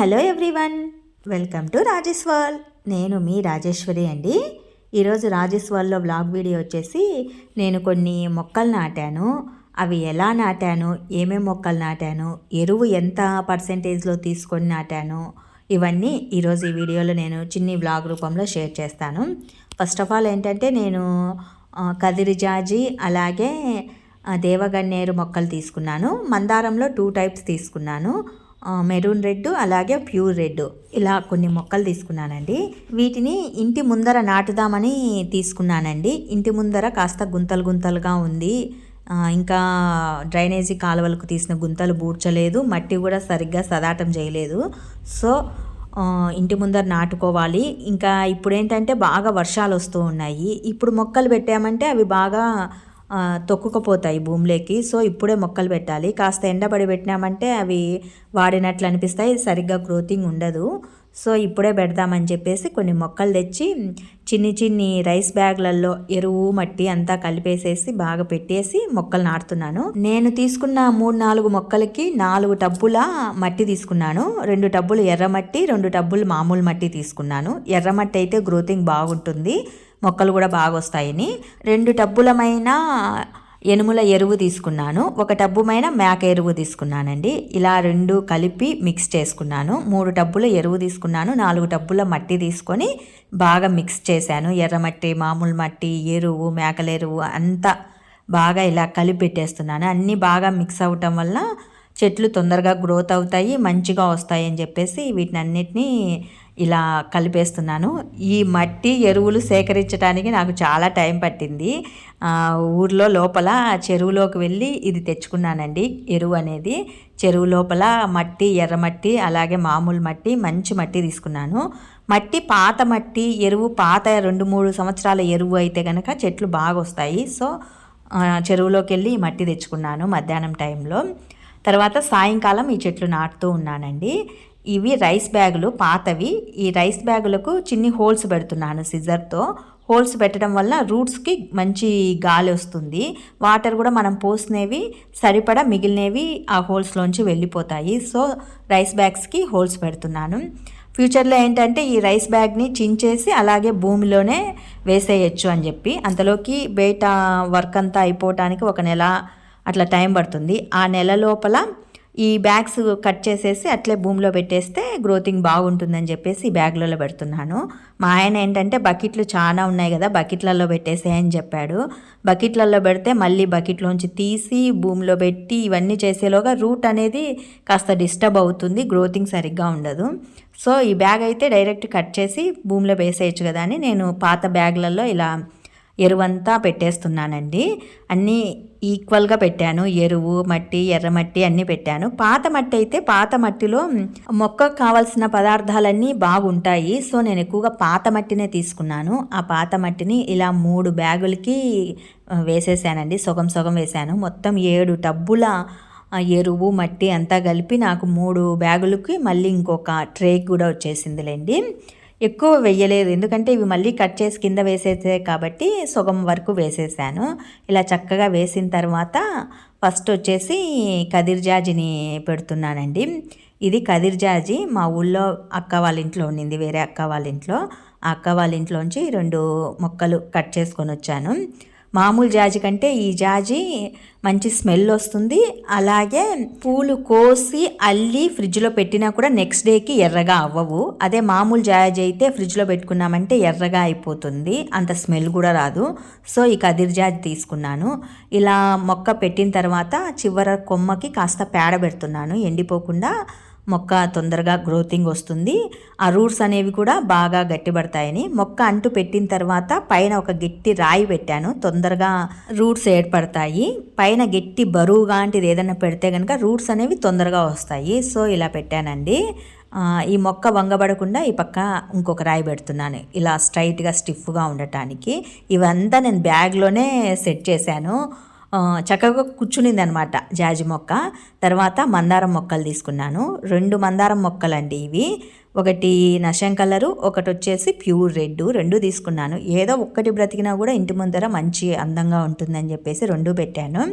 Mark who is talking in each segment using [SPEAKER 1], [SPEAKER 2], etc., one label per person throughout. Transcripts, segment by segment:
[SPEAKER 1] Hello everyone. Welcome to Rajesh నేను మీ రాజేశ్వరి అండి. ఈరోజు రాజేష్ వాల్లో బ్లాగ్ వీడియో వచ్చేసి నేను కొన్ని మొక్కలు నాటాను. అవి ఎలా నాటాను? ఏమేమి మొక్కలు నాటాను? ఎరువు ఎంత పర్సెంటేజ్లో తీసుకొని నాటాను? ఇవన్నీ ఈరోజు ఈ వీడియోలో నేను చిన్ని బ్లాగ్ రూపంలో షేర్ చేస్తాను. ఫస్ట్ ఆఫ్ ఆల్ ఏంటంటే నేను కదిరిజాజి అలాగే దేవగన్నేరు మొక్కలు తీసుకున్నాను. మందారంలో టూ టైప్స్ తీసుకున్నాను. మెరూన్ రెడ్ అలాగే ప్యూర్ రెడ్ ఇలా కొన్ని మొక్కలు తీసుకున్నానండి. వీటిని ఇంటి ముందర నాటుదామని తీసుకున్నానండి. ఇంటి ముందర కాస్త గుంతలు గుంతలుగా ఉంది. ఇంకా డ్రైనేజీ కాలువలకు తీసిన గుంతలు బూడ్చలేదు. మట్టి కూడా సరిగ్గా సదాటం చేయలేదు. సో ఇంటి ముందర నాటుకోవాలి. ఇంకా ఇప్పుడేంటంటే బాగా వర్షాలు వస్తూ ఉన్నాయి. ఇప్పుడు మొక్కలు పెట్టామంటే అవి బాగా తొక్కుకుపోతాయి భూమిలోకి. సో ఇప్పుడే మొక్కలు పెట్టాలి. కాస్త ఎండబడి పెట్టినామంటే అవి వాడినట్లు అనిపిస్తాయి. సరిగ్గా గ్రోతింగ్ ఉండదు. సో ఇప్పుడే పెడదామని చెప్పేసి కొన్ని మొక్కలు తెచ్చి చిన్ని చిన్ని రైస్ బ్యాగ్లలో ఎరువు మట్టి అంతా కలిపేసేసి బాగా పెట్టేసి మొక్కలు నాటుతున్నాను. నేను తీసుకున్న మూడు నాలుగు మొక్కలకి నాలుగు టబ్బుల మట్టి తీసుకున్నాను. రెండు టబ్బులు ఎర్రమట్టి రెండు టబ్బులు మామూలు మట్టి తీసుకున్నాను. ఎర్రమట్టి అయితే గ్రోతింగ్ బాగుంటుంది. మొక్కలు కూడా బాగా వస్తాయని రెండు టబ్బులమైన ఎనుముల ఎరువు తీసుకున్నాను. ఒక టబ్బుమైన మేక ఎరువు తీసుకున్నానండి. ఇలా రెండు కలిపి మిక్స్ చేసుకున్నాను. మూడు టబ్బుల ఎరువు తీసుకున్నాను. నాలుగు టబ్బుల మట్టి తీసుకొని బాగా మిక్స్ చేశాను. ఎర్రమట్టి మామూలు మట్టి ఎరువు మేకల ఎరువు అంతా బాగా ఇలా కలిపి పెట్టేస్తున్నాను అన్నీ బాగా మిక్స్ అవ్వటం వల్ల చెట్లు తొందరగా గ్రోత్ అవుతాయి మంచిగా వస్తాయి అని చెప్పేసి వీటిని అన్నిటినీ ఇలా కలిపేస్తున్నాను. ఈ మట్టి ఎరువులు సేకరించడానికి నాకు చాలా టైం పట్టింది. ఊర్లో లోపల చెరువులోకి వెళ్ళి ఇది తెచ్చుకున్నానండి. ఎరువు అనేది చెరువు లోపల మట్టి ఎర్రమట్టి అలాగే మామూలు మట్టి మంచి మట్టి తీసుకున్నాను. మట్టి పాత మట్టి ఎరువు పాత రెండు మూడు సంవత్సరాల ఎరువు అయితే కనుక చెట్లు బాగా వస్తాయి సో చెరువులోకి వెళ్ళి ఈ మట్టి తెచ్చుకున్నాను మధ్యాహ్నం టైంలో. తర్వాత సాయంకాలం ఈ చెట్లు నాటుతూ ఉన్నానండి. ఇవి రైస్ బ్యాగులు పాతవి. ఈ రైస్ బ్యాగులకు చిన్ని హోల్స్ పెడుతున్నాను సిజర్తో. హోల్స్ పెట్టడం వల్ల రూట్స్కి మంచి గాలి వస్తుంది. వాటర్ కూడా మనం పోసినవి సరిపడా మిగిలినవి ఆ హోల్స్లోంచి వెళ్ళిపోతాయి. సో రైస్ బ్యాగ్స్కి హోల్స్ పెడుతున్నాను. ఫ్యూచర్లో ఏంటంటే ఈ రైస్ బ్యాగ్ని చించేసి అలాగే భూమిలోనే వేసేయచ్చు అని చెప్పి. అంతలోకి బయట వర్క్ అంతా అయిపోవటానికి ఒక నెల అట్లా టైం పడుతుంది. ఆ నెల లోపల ఈ బ్యాగ్స్ కట్ చేసేసి అట్లే భూమిలో పెట్టేస్తే గ్రోతింగ్ బాగుంటుందని చెప్పేసి ఈ బ్యాగ్లలో పెడుతున్నాను. మా ఆయన ఏంటంటే బకెట్లు చాలా ఉన్నాయి కదా బకెట్లలో పెట్టేసేయని చెప్పాడు. బకెట్లలో పెడితే మళ్ళీ బకెట్లోంచి తీసి భూమిలో పెట్టి ఇవన్నీ చేసేలోగా రూట్ అనేది కాస్త డిస్టర్బ్ అవుతుంది గ్రోతింగ్ సరిగ్గా ఉండదు. సో ఈ బ్యాగ్ అయితే డైరెక్ట్ కట్ చేసి భూమిలో వేసేయచ్చు కదా అని నేను పాత బ్యాగ్లలో ఇలా ఎరువంతా పెట్టేస్తున్నానండి. అన్నీ ఈక్వల్గా పెట్టాను. ఎరువు మట్టి ఎర్రమట్టి అన్నీ పెట్టాను. పాత మట్టి అయితే పాత మట్టిలో మొక్కకు కావాల్సిన పదార్థాలన్నీ బాగుంటాయి. సో నేను ఎక్కువగా పాత మట్టినే తీసుకున్నాను. ఆ పాత మట్టిని ఇలా మూడు బ్యాగులకి వేసేసానండి. సగం సగం వేసాను. మొత్తం ఏడు టబ్బుల ఎరువు మట్టి అంతా కలిపి నాకు మూడు బ్యాగులకి మళ్ళీ ఇంకొక ట్రే కూడా వచ్చేసిందిలేండి. ఎక్కువ వేయలేదు ఎందుకంటే ఇవి మళ్ళీ కట్ చేసి కింద వేసేసే కాబట్టి సగం వరకు వేసేసాను. ఇలా చక్కగా వేసిన తర్వాత ఫస్ట్ వచ్చేసి కదిర్జాజిని పెడుతున్నానండి. ఇది కదిర్జాజి మా ఊళ్ళో అక్క వాళ్ళ ఇంట్లో ఉండింది వేరే అక్క వాళ్ళ ఇంట్లో. ఆ అక్క వాళ్ళ ఇంట్లోంచి రెండు మొక్కలు కట్ చేసుకొని వచ్చాను. మామూలు జాజి కంటే ఈ జాజి మంచి స్మెల్ వస్తుంది. అలాగే పూలు కోసి అల్లి ఫ్రిడ్జ్లో పెట్టినా కూడా నెక్స్ట్ డేకి ఎర్రగా అవ్వవు. అదే మామూలు జాజి అయితే ఫ్రిడ్జ్లో పెట్టుకున్నామంటే ఎర్రగా అయిపోతుంది. అంత స్మెల్ కూడా రాదు. సో ఈ కదిర్ జాజి తీసుకున్నాను. ఇలా మొక్క పెట్టిన తర్వాత చివర కొమ్మకి కాస్త పేడ పెడుతున్నాను. ఎండిపోకుండా మొక్క తొందరగా గ్రోతింగ్ వస్తుంది. ఆ రూట్స్ అనేవి కూడా బాగా గట్టిపడతాయని మొక్క అంటు పెట్టిన తర్వాత పైన ఒక గట్టి రాయి పెట్టాను. తొందరగా రూట్స్ ఏర్పడతాయి. పైన గట్టి బరువు లాంటిది ఏదైనా పెడితే కనుక రూట్స్ అనేవి తొందరగా వస్తాయి. సో ఇలా పెట్టానండి. ఈ మొక్క వంగబడకుండా ఈ పక్క ఇంకొక రాయి పెడుతున్నాను. ఇలా స్ట్రైట్గా స్టిఫ్గా ఉండటానికి. ఇవంతా నేను బ్యాగ్లోనే సెట్ చేశాను. చక్కగా కూర్చునింది అనమాట జాజి మొక్క. తర్వాత మందారం మొక్కలు తీసుకున్నాను. రెండు మందారం మొక్కలు అండి ఇవి. ఒకటి నషం కలరు ఒకటి వచ్చేసి ప్యూర్ రెడ్ రెండు తీసుకున్నాను. ఏదో ఒక్కటి బ్రతికినా కూడా ఇంటి ముందర మంచి అందంగా ఉంటుందని చెప్పేసి రెండు పెట్టాను.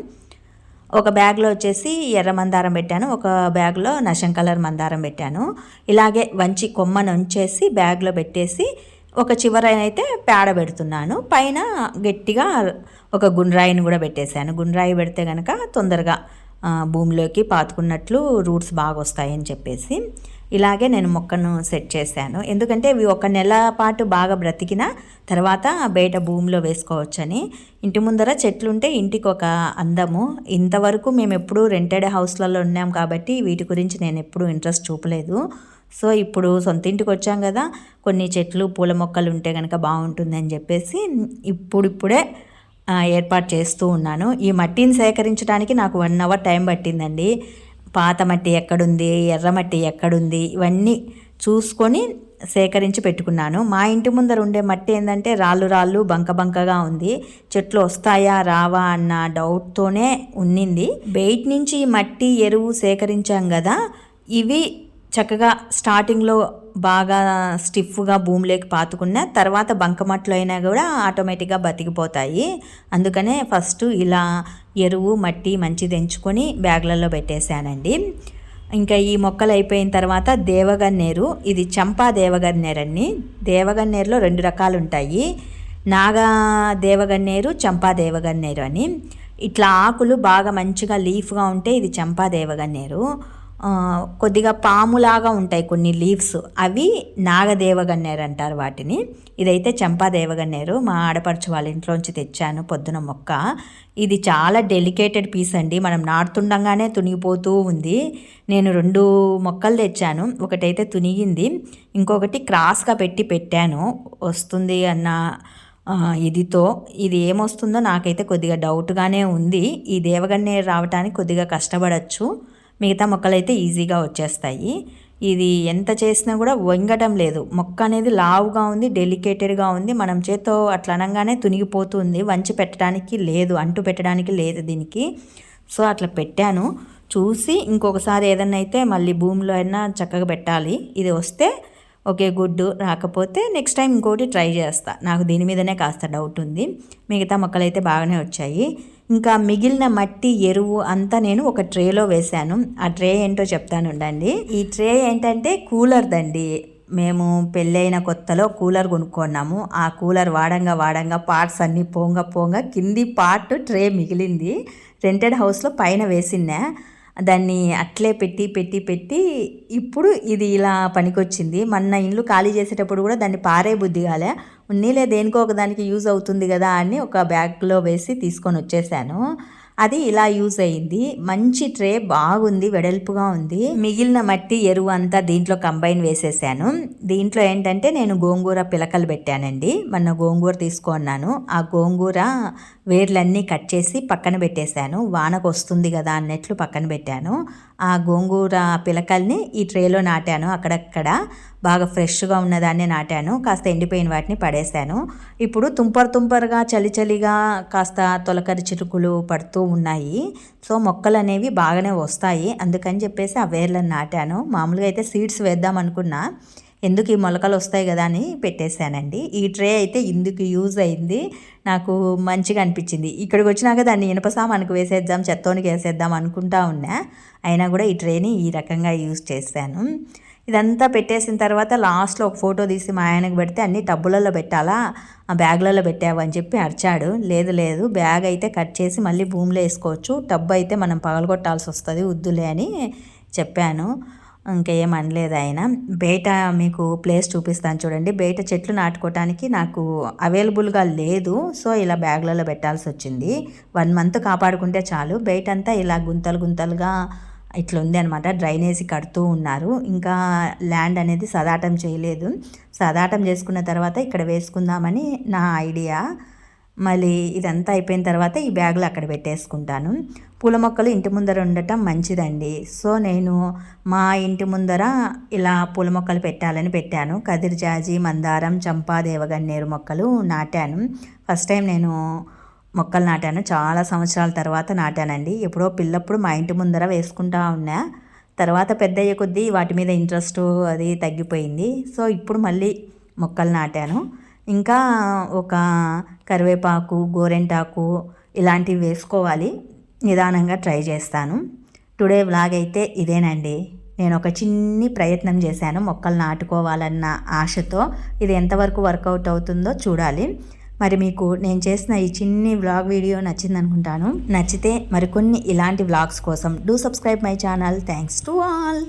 [SPEAKER 1] ఒక బ్యాగ్లో వచ్చేసి ఎర్ర మందారం పెట్టాను. ఒక బ్యాగ్లో నషం కలర్ మందారం పెట్టాను. ఇలాగే వంచి కొమ్మను ఉంచేసి బ్యాగ్లో పెట్టేసి ఒక చివరనైతే పేడ పెడుతున్నాను. పైన గట్టిగా ఒక గుండ్రాయిని కూడా పెట్టేశాను. గుండ్రాయి పెడితే కనుక తొందరగా భూమిలోకి పాతుకున్నట్లు రూట్స్ బాగా వస్తాయని చెప్పేసి ఇలాగే నేను మొక్కను సెట్ చేశాను. ఎందుకంటే ఇవి ఒక నెల పాటు బాగా బ్రతికిన తర్వాత బయట భూమిలో వేసుకోవచ్చని. ఇంటి ముందర చెట్లుంటే ఇంటికి ఒక అందము. ఇంతవరకు మేము ఎప్పుడూ రెంటెడ్ హౌస్లలో ఉన్నాం కాబట్టి వీటి గురించి నేను ఎప్పుడూ ఇంట్రెస్ట్ చూపలేదు. సో ఇప్పుడు సొంత ఇంటికి వచ్చాం కదా కొన్ని చెట్లు పూల మొక్కలు ఉంటే కనుక బాగుంటుందని చెప్పేసి ఇప్పుడిప్పుడే ఏర్పాటు చేస్తూ ఉన్నాను. ఈ మట్టిని సేకరించడానికి నాకు వన్ అవర్ టైం పట్టిందండి. పాత మట్టి ఎక్కడుంది ఎర్రమట్టి ఎక్కడుంది ఇవన్నీ చూసుకొని సేకరించి పెట్టుకున్నాను. మా ఇంటి ముందర ఉండే మట్టి ఏంటంటే రాళ్ళు రాళ్ళు బంక బంకగా ఉంది. చెట్లు వస్తాయా రావా అన్న డౌట్తోనే ఉన్నింది. బయట నుంచి మట్టి ఎరువు సేకరించాం కదా ఇవి చక్కగా స్టార్టింగ్లో బాగా స్టిఫ్గా భూమిలోకి పాతుకున్న తర్వాత బంకమట్లు అయినా కూడా ఆటోమేటిక్గా బతికిపోతాయి. అందుకనే ఫస్ట్ ఇలా ఎరువు మట్టి మంచిది ఎంచుకొని బ్యాగ్లలో పెట్టేశానండి. ఇంకా ఈ మొక్కలు అయిపోయిన తర్వాత దేవగన్నేరు ఇది చంపా దేవగన్నేరు అని దేవగన్నేరులో రెండు రకాలు ఉంటాయి నాగా దేవగన్నేరు చంపా దేవగన్నేరు అని. ఇట్లా ఆకులు బాగా మంచిగా లీఫ్గా ఉంటే ఇది చంపా దేవగన్నేరు. కొద్దిగా పాములాగా ఉంటాయి కొన్ని లీవ్స్. అవి నాగదేవగన్నేరు అంటారు వాటిని. ఇదైతే చంపాదేవగన్నేరు మా ఆడపడుచు వాళ్ళ ఇంట్లోంచి తెచ్చాను పొద్దున మొక్క. ఇది చాలా డెలికేటెడ్ పీస్ అండి. మనం నాడుతుండగానే తునిగిపోతూ ఉంది. నేను రెండు మొక్కలు తెచ్చాను. ఒకటైతే తునిగింది. ఇంకొకటి క్రాస్గా పెట్టి పెట్టాను. వస్తుంది అన్న ఇదితో. ఇది ఏమొస్తుందో నాకైతే కొద్దిగా డౌట్గానే ఉంది. ఈ దేవగన్నేరు రావడానికి కొద్దిగా కష్టపడచ్చు. మిగతా మొక్కలైతే ఈజీగా వచ్చేస్తాయి. ఇది ఎంత చేసినా కూడా వంగటం లేదు. మొక్క అనేది లావుగా ఉంది డెలికేటెడ్గా ఉంది. మనం చేత్తో అట్లా అనగానే తునిగిపోతుంది. వంచి పెట్టడానికి లేదు అంటు పెట్టడానికి లేదు దీనికి. సో అట్లా పెట్టాను. చూసి ఇంకొకసారి ఏదన్నా అయితే మళ్ళీ భూమిలో అయినా చక్కగా పెట్టాలి. ఇది వస్తే ఓకే గుడ్. రాకపోతే నెక్స్ట్ టైం ఇంకోటి ట్రై చేస్తా. నాకు దీని మీదనే కాస్త డౌట్ ఉంది. మిగతా మొక్కలైతే బాగానే వచ్చాయి. ఇంకా మిగిలిన మట్టి ఎరువు అంతా నేను ఒక ట్రేలో వేశాను. ఆ ట్రే ఏంటో చెప్తాను ఉండండి. ఈ ట్రే ఏంటంటే కూలర్దండి మేము పెళ్ళైన కొత్తలో కూలర్ కొనుక్కున్నాము. ఆ కూలర్ వాడంగా వాడంగా పార్ట్స్ అన్నీ పోంగా పోంగా కింది పార్ట్ ట్రే మిగిలింది. రెంటెడ్ హౌస్లో పైన వేసినా. దాన్ని అట్లే పెట్టి పెట్టి పెట్టి ఇప్పుడు ఇది ఇలా పనికొచ్చింది. మొన్న ఇండ్లు ఖాళీ చేసేటప్పుడు కూడా దాన్ని పారే బుద్ధి కాలే. ఉన్నీలే దేనికో ఒక దానికి యూజ్ అవుతుంది కదా అని ఒక బ్యాగ్లో వేసి తీసుకొని వచ్చేసాను. అది ఇలా యూజ్ అయింది. మంచి ట్రే బాగుంది వెడల్పుగా ఉంది. మిగిలిన మట్టి ఎరువు అంతా దీంట్లో కంబైన్ వేసేసాను. దీంట్లో ఏంటంటే నేను గోంగూర పిలకలు పెట్టానండి. మొన్న గోంగూర తీసుకున్నాను. ఆ గోంగూర వేర్లన్నీ కట్ చేసి పక్కన పెట్టేశాను. వానకు వస్తుంది కదా అన్నట్లు పక్కన పెట్టాను. ఆ గోంగూర పిలకల్ని ఈ ట్రేలో నాటాను. అక్కడక్కడ బాగా ఫ్రెష్గా ఉన్నదాన్ని నాటాను. కాస్త ఎండిపోయిన వాటిని పడేశాను. ఇప్పుడు తుంపర్ తుంపరుగా చలి చలిగా కాస్త తొలకరి చిరుకులు పడుతూ ఉన్నాయి. సో మొక్కలు అనేవి బాగానే వస్తాయి. అందుకని చెప్పేసి ఆ వేర్లను నాటాను. మామూలుగా అయితే సీడ్స్ వేద్దాం అనుకున్నా. ఎందుకు ఈ మొలకలు వస్తాయి కదా అని పెట్టేశానండి. ఈ ట్రే అయితే ఇందుకు యూజ్ అయింది. నాకు మంచిగా అనిపించింది. ఇక్కడికి వచ్చినాక దాన్ని ఇనప సామానికి వేసేద్దాం చెత్తోనికి వేసేద్దాం అనుకుంటా ఉన్నా. అయినా కూడా ఈ ట్రేని ఈ రకంగా యూజ్ చేశాను. ఇదంతా పెట్టేసిన తర్వాత లాస్ట్లో ఒక ఫోటో తీసి మా ఆయనకు పెడితే అన్ని టబ్బులలో పెట్టాలా ఆ బ్యాగ్లలో పెట్టావు అని చెప్పి అరిచాడు. లేదు లేదు బ్యాగ్ అయితే కట్ చేసి మళ్ళీ భూమిలో వేసుకోవచ్చు. టబ్బు అయితే మనం పగలగొట్టాల్సి వస్తుంది వద్దులే అని చెప్పాను. ఇంకేం అనలేదు ఆయన. బయట మీకు ప్లేస్ చూపిస్తాను చూడండి. బయట చెట్లు నాటుకోవటానికి నాకు అవైలబుల్గా లేదు. సో ఇలా బ్యాగ్లలో పెట్టాల్సి వచ్చింది. వన్ మంత్ కాపాడుకుంటే చాలు. బయట అంతా ఇలా గుంతలు గుంతలుగా ఇట్లా ఉంది అనమాట డ్రైనేజీ కడుతూ ఉన్నారు. ఇంకా ల్యాండ్ అనేది సదాటం చేయలేదు. సదాటం చేసుకున్న తర్వాత ఇక్కడ వేసుకుందామని నా ఐడియా. మళ్ళీ ఇదంతా అయిపోయిన తర్వాత ఈ బ్యాగులు అక్కడ పెట్టేసుకుంటాను. పూల మొక్కలు ఇంటి ముందర ఉండటం మంచిదండి. సో నేను మా ఇంటి ముందర ఇలా పూల మొక్కలు పెట్టాలని పెట్టాను. కదిరిజాజి మందారం చంపా దేవగన్నేరు మొక్కలు నాటాను. ఫస్ట్ టైం నేను మొక్కలు నాటాను. చాలా సంవత్సరాల తర్వాత నాటానండి. ఎప్పుడో పిల్లప్పుడు మా ఇంటి ముందర వేసుకుంటా ఉన్నా. తర్వాత పెద్దయ్యే కొద్దీ వాటి మీద ఇంట్రెస్ట్ అది తగ్గిపోయింది. సో ఇప్పుడు మళ్ళీ మొక్కలు నాటాను. ఇంకా ఒక కరివేపాకు గోరెంటాకు ఇలాంటివి వేసుకోవాలి. నిదానంగా ట్రై చేస్తాను. టుడే వ్లాగ్ అయితే ఇదేనండి. నేను ఒక చిన్ని ప్రయత్నం చేశాను మొక్కలు నాటుకోవాలన్న ఆశతో. ఇది ఎంతవరకు వర్కౌట్ అవుతుందో చూడాలి. మరి మీకు నేను చేసిన ఈ చిన్ని వ్లాగ్ వీడియో నచ్చింది అనుకుంటాను నచ్చితే మరికొన్ని ఇలాంటి వ్లాగ్స్ కోసం do subscribe my channel. Thanks to all.